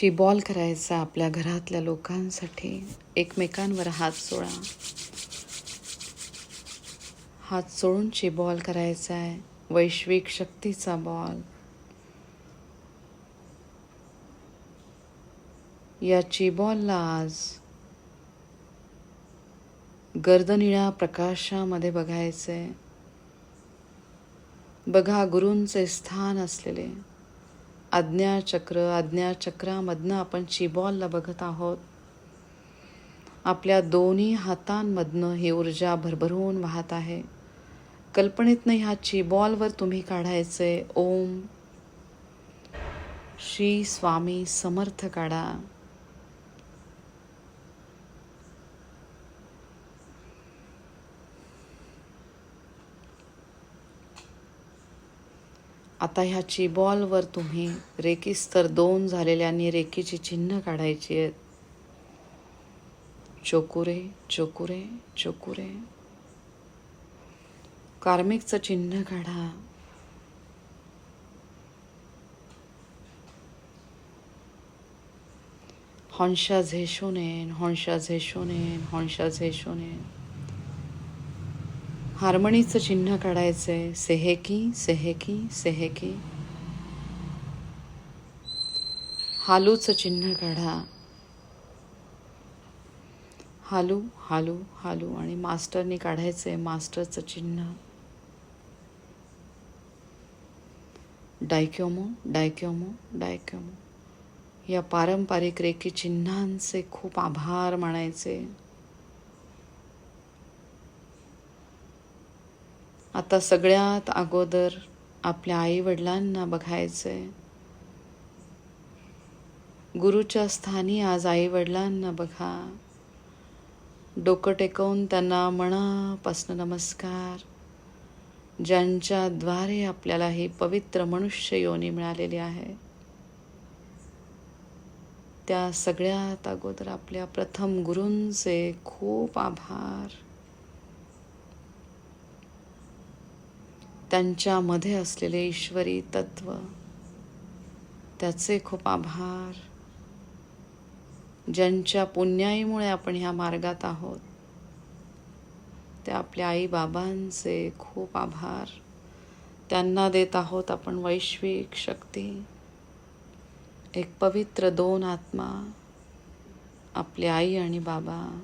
चिबॉल करायचा आपल्या घरातल्या लोकांसाठी. एकमेकांवर हात सोळा हात सोडून चिबॉल करायचा आहे वैश्विक शक्तीचा बॉल. या चिबॉलला आज गर्दनिळ्या प्रकाशामध्ये बघायचं आहे बघा गुरूंचे स्थान असलेले. आज्ञाचक्र आज्ञाचक्रामधनं आपण चिबॉलला बघत आहोत. आपल्या दोन्ही हातांमधनं ही ऊर्जा भरभरून वाहत आहे. कल्पनेतनं ह्या चिबॉलवर तुम्ही काढायचे ओम. श्री स्वामी समर्थ काढा. आता ह्या चिबॉलवर तुम्ही रेकी स्तर दोन झालेल्याने रेकीची चिन्ह काढायची आहेत. चोकुरे चोकुरे चोकुरे. कार्मिकचं चिन्ह काढा. हॉन्शा झेशोनेन हॉन्शा झेशोनेन हॉन्शा झेशोनेन. हार्मणीचं चिन्ह काढायचंय. सेहेकी सेहेकी सेहेकी हालूचं चिन्ह काढा. हालू हालू हालू. आणि मास्टरनी काढायचंय मास्टरचं चिन्ह. डायक्योमो डायक्योमो डायक्योमो. या पारंपरिक रेकी चिन्हांचे खूप आभार मानायचे. आता सगळ्यात अगोदर आपल्या आई वडिलांना बघायचंय. गुरुच्या स्थानी आज आई वडिलांना बघा. डोकं टेकवून त्यांना मनापासून नमस्कार. ज्यांच्याद्वारे आपल्याला ही पवित्र मनुष्य योनी मिळालेली आहे. त्या सगळ्यात अगोदर आपल्या प्रथम गुरूंचे खूप आभार. त्यांच्यामध्ये असलेले ईश्वरी तत्व. त्याचे खूप आभार. ज्यांच्या पुण्याईमुळे आपण ह्या मार्गात आहोत त्या आपल्या आई बाबांचे खूप आभार. त्यांना देत आहोत आपण वैश्विक शक्ती. एक पवित्र दोन आत्मा आपली आई आणि बाबा.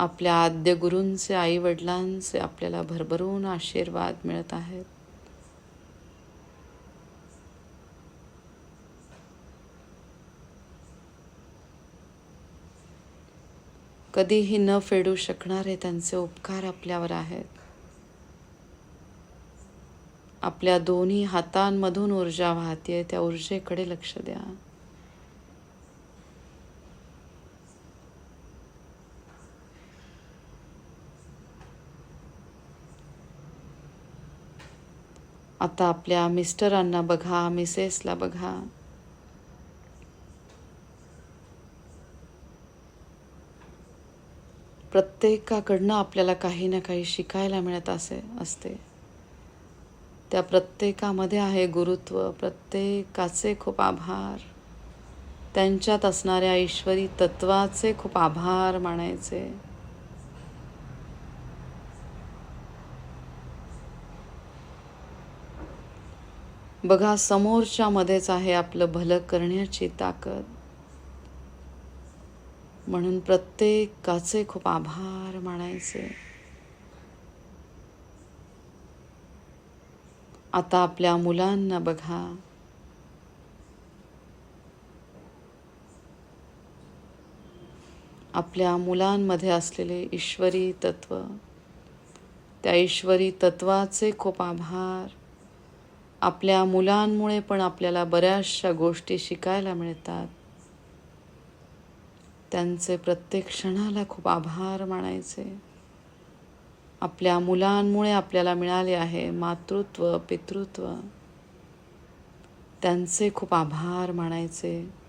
आपल्या आद्य गुरूंचे आई वडिलांचे आपल्याला भरभरून आशीर्वाद मिळत आहेत. कधीही न फेडू शकणारे त्यांचे उपकार आपल्यावर आहेत. आपल्या दोन्ही हातांमधून ऊर्जा वाहते त्या ऊर्जेकडे लक्ष द्या. आता आपल्या मिस्टरांना बघा मिसेसला बघा. प्रत्येकाकडनं आपल्याला काही ना काही शिकायला मिळत असे असते. त्या प्रत्येकामध्ये आहे गुरुत्व प्रत्येकाचे खूप आभार. त्यांच्यात असणाऱ्या ईश्वरी तत्वाचे खूप आभार मानायचे. बघा समोरच्यामध्येच आहे आपलं भलं करण्याची ताकद. म्हणून प्रत्येकाचे खूप आभार मानायचे. आता आपल्या मुलांना बघा. आपल्या मुलांमध्ये असलेले ईश्वरी तत्व. त्या ईश्वरी तत्वाचे खूप आभार. आपल्या मुलांमुळे पण आपल्याला बऱ्याचशा गोष्टी शिकायला मिळतात. त्यांचे प्रत्येक क्षणाला खूप आभार मानायचे. आपल्या मुलांमुळे आपल्याला मिळाले आहे मातृत्व पितृत्व. त्यांचे खूप आभार मानायचे.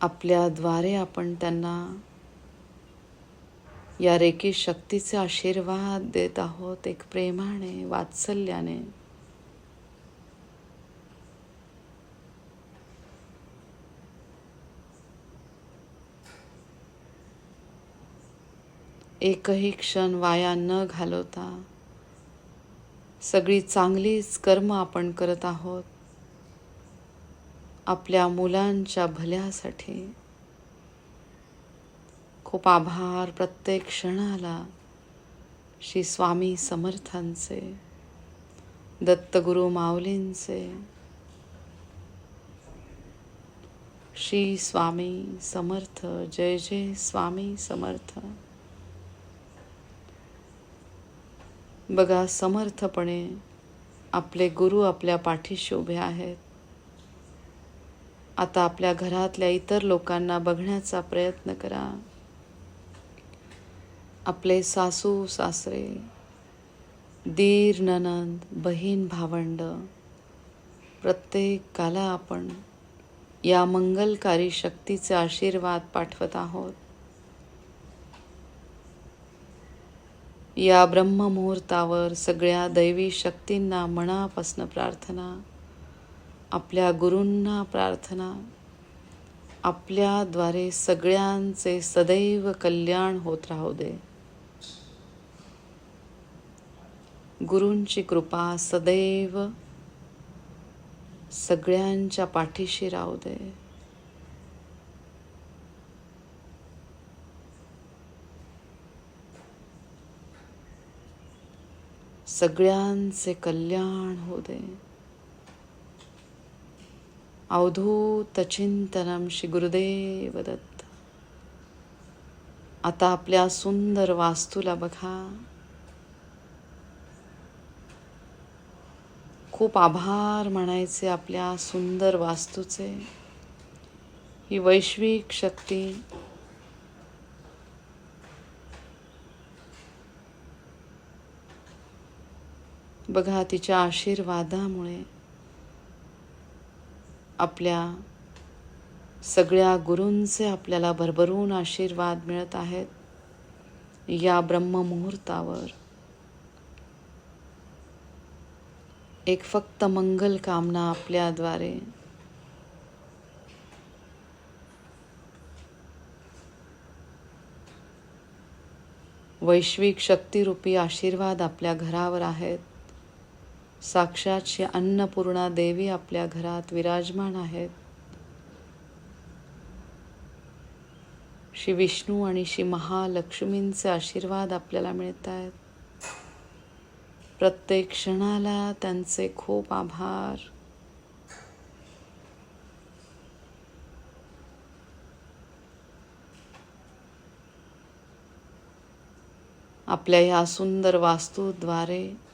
आपल्याद्वारे आपण त्यांना या रेकी शक्तीचे आशीर्वाद देत आहोत एक प्रेमाने वात्सल्याने. एकही क्षण वाया न घालवता सगळी चांगलीच कर्म आपण करत आहोत. आपल्या मुलांच्या भल्यासाठी. खूप आभार प्रत्येक क्षणाला श्री स्वामी समर्थांचे दत्तगुरु माऊलींचे. श्री स्वामी समर्थ जय जय स्वामी समर्थ. बघा समर्थपणे आपले गुरु आपल्या पाठीशी उभे आहेत. आता आपल्या घरातल्या इतर लोकांना बघण्याचा प्रयत्न करा. आपले सासू सासरे दीर ननंद बहीण भावंड प्रत्येकाला आपण या मंगलकारी शक्तीचे आशीर्वाद पाठवत आहोत. या ब्रह्ममुहूर्तावर सगळ्या दैवी शक्तींना मनापासून प्रार्थना. आपल्या गुरूंना प्रार्थना आपल्याद्वारे सगळ्यांचे सदैव कल्याण होत राहू दे. गुरूंची कृपा सदैव सगळ्यांच्या पाठीशी राहू दे. सगळ्यांचे कल्याण होऊ दे. अवधूतचिंतनम श्री गुरुदेव दत्त आता आपल्या सुंदर वास्तूला बघा. खूप आभार म्हणायचे आपल्या सुंदर वास्तूचे. ही वैश्विक शक्ती. बघा तिच्या आशीर्वादामुळे. आपल्या सगळ्या गुरूंचे आपल्याला भरभरून आशीर्वाद मिळत आहेत या ब्रह्ममुहूर्तावर. एक फक्त मंगल कामना आपल्याद्वारे. वैश्विक शक्तिरूपी आशीर्वाद आपल्या घरावर आहेत. साक्षात श्री अन्नपूर्णा देवी आपल्या घरात विराजमान आहेत. श्री विष्णू आणि श्री महालक्ष्मींचे आशीर्वाद आपल्याला मिळत आहेत. प्रत्येक क्षणाला त्यांचे खूप आभार. आपल्या या सुंदर वास्तूद्वारे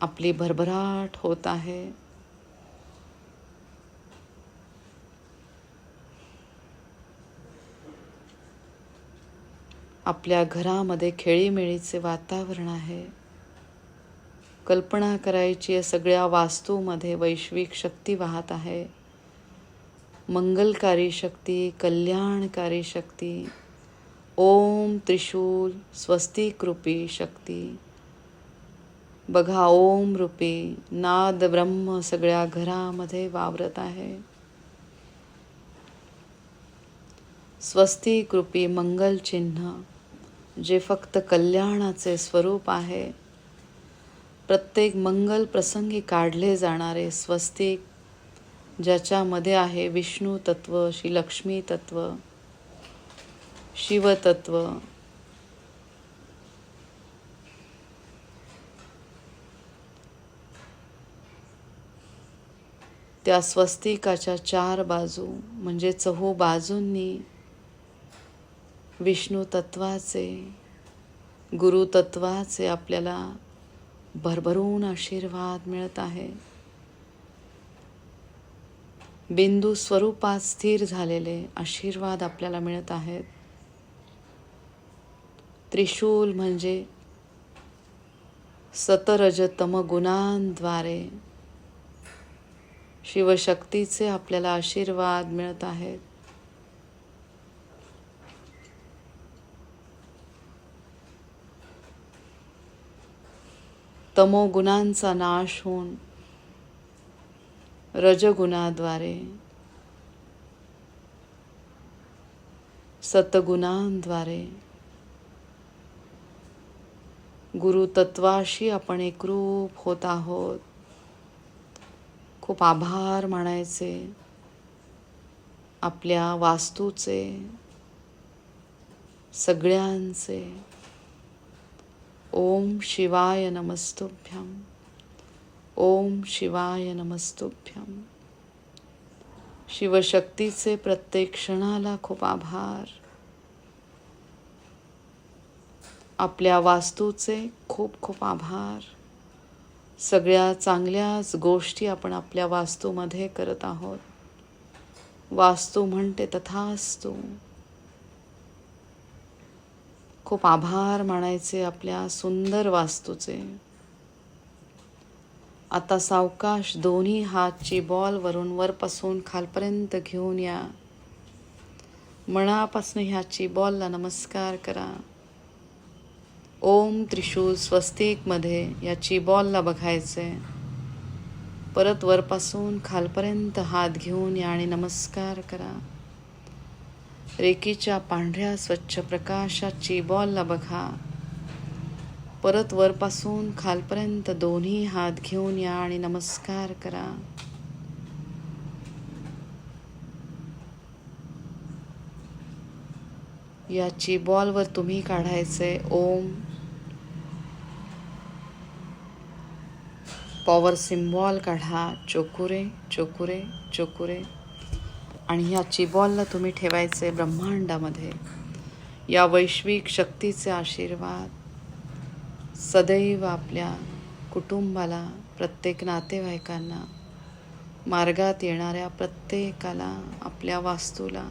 आपली भरभराट होत आहे. आपल्या घरामध्ये खेळीमेळीचे वातावरण आहे. कल्पना करायची या सगळ्या वास्तूमध्ये वैश्विक शक्ती वाहत आहे. मंगलकारी शक्ती कल्याणकारी शक्ती ओम त्रिशूल स्वस्तिक रूपी शक्ती. बघा ओम रूपी नाद ब्रह्म सगळ्या घरामध्ये वावरत आहे. स्वस्तिक रूपी मंगल चिन्ह जे फक्त कल्याणाचे स्वरूप आहे. प्रत्येक मंगल प्रसंगी काढले जाणारे स्वस्तिक ज्याच्यामध्ये आहे विष्णू तत्व श्री लक्ष्मी तत्व शिवतत्व त्या स्वस्तिकाच्या चार बाजू म्हणजे चहू बाजूंनी विष्णू तत्वाचे गुरुतत्वाचे आपल्याला भरभरून आशीर्वाद मिळत आहे. बिंदू स्वरूपात स्थिर झालेले आशीर्वाद आपल्याला मिळत आहेत. त्रिशूल म्हणजे सतरजतम गुणांद्वारे शिवशक्तीचे आपल्याला आशीर्वाद मिळत आहेत. तमोगुणांचा नाश होऊन रजगुणाद्वारे सतगुणांद्वारे गुरुतत्वाशी आपण एकरूप होत आहोत. खूप आभार मानायचे. आपल्या वास्तूचे सगळ्यांचे. ओम शिवाय नमस्तुभ्यम ओम शिवाय नमस्तुभ्यम शिवशक्तीचे प्रत्येक क्षणाला खूप आभार. आपल्या वास्तूचे खूप खूप आभार. सगळ्या चांगल्याच गोष्टी आपण आपल्या वास्तूमध्ये करत आहोत. वास्तू म्हणते तथास्तू. खूप आभार मानायचे आपल्या सुंदर वास्तूचे. आता सावकाश दोन्ही हातची बॉल वरून वरपासून खालपर्यंत घेऊन या. मनापासून ह्याची बॉलला नमस्कार करा. ओम त्रिशूल स्वस्तिकमध्ये याची बॉलला बघायचे परत वरपासून खालपर्यंत हात घेऊन या आणि नमस्कार करा. रेकीच्या पांढऱ्या स्वच्छ प्रकाशाची बॉलला बघा. परत वरपासून खालपर्यंत दोन्ही हात घेऊन या आणि नमस्कार करा. याची बॉलवर तुम्ही काढायचे ओम पॉवर सिम्बॉल काढा चोकुरे चोकुरे चोकुरे. आणि ह्या चिबॉलला तुम्ही ठेवायचे ब्रह्मांडामध्ये. या वैश्विक शक्तीचे आशीर्वाद सदैव आपल्या कुटुंबाला प्रत्येक नातेवाईकांना मार्गात येणाऱ्या प्रत्येकाला आपल्या वास्तूला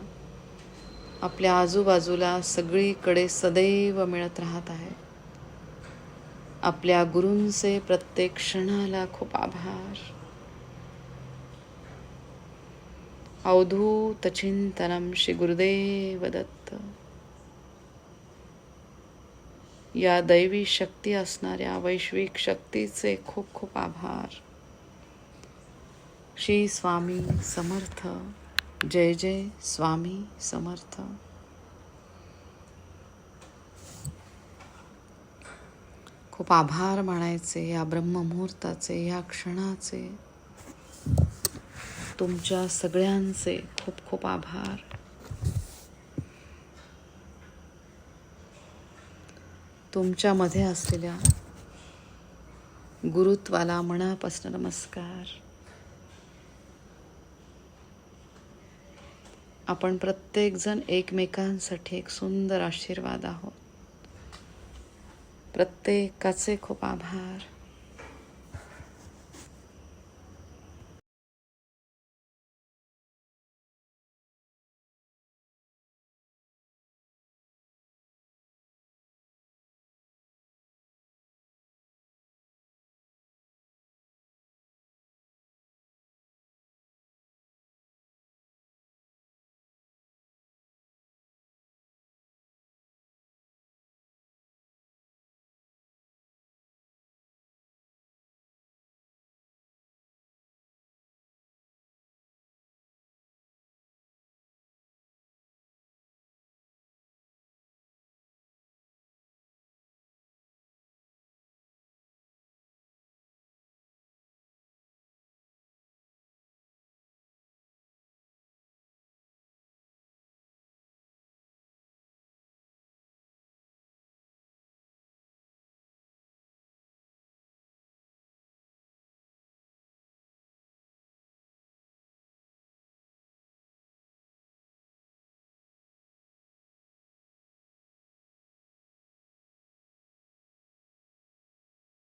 आपल्या आजूबाजूला सगळीकडे सदैव मिळत राहत आहे. आपल्या गुरूंचे प्रत्येक क्षणाला खूप आभार. अवधूत चिंतनम श्री गुरुदेव दत्त. या दैवी शक्ती असणाऱ्या वैश्विक शक्तीचे खूप खूप आभार. श्री स्वामी समर्थ. जय जय स्वामी समर्थ. खूप आभार मानायचे या ब्रह्ममुहूर्ताचे या क्षणाचे. तुमच्या सगळ्यांचे खूप खूप आभार. तुमच्यामध्ये असलेल्या गुरुत्वाला मनापासून नमस्कार. आपण प्रत्येकजण एकमेकांसाठी एक सुंदर आशीर्वाद आहोत. प्रत्येकाचे खूप आभार.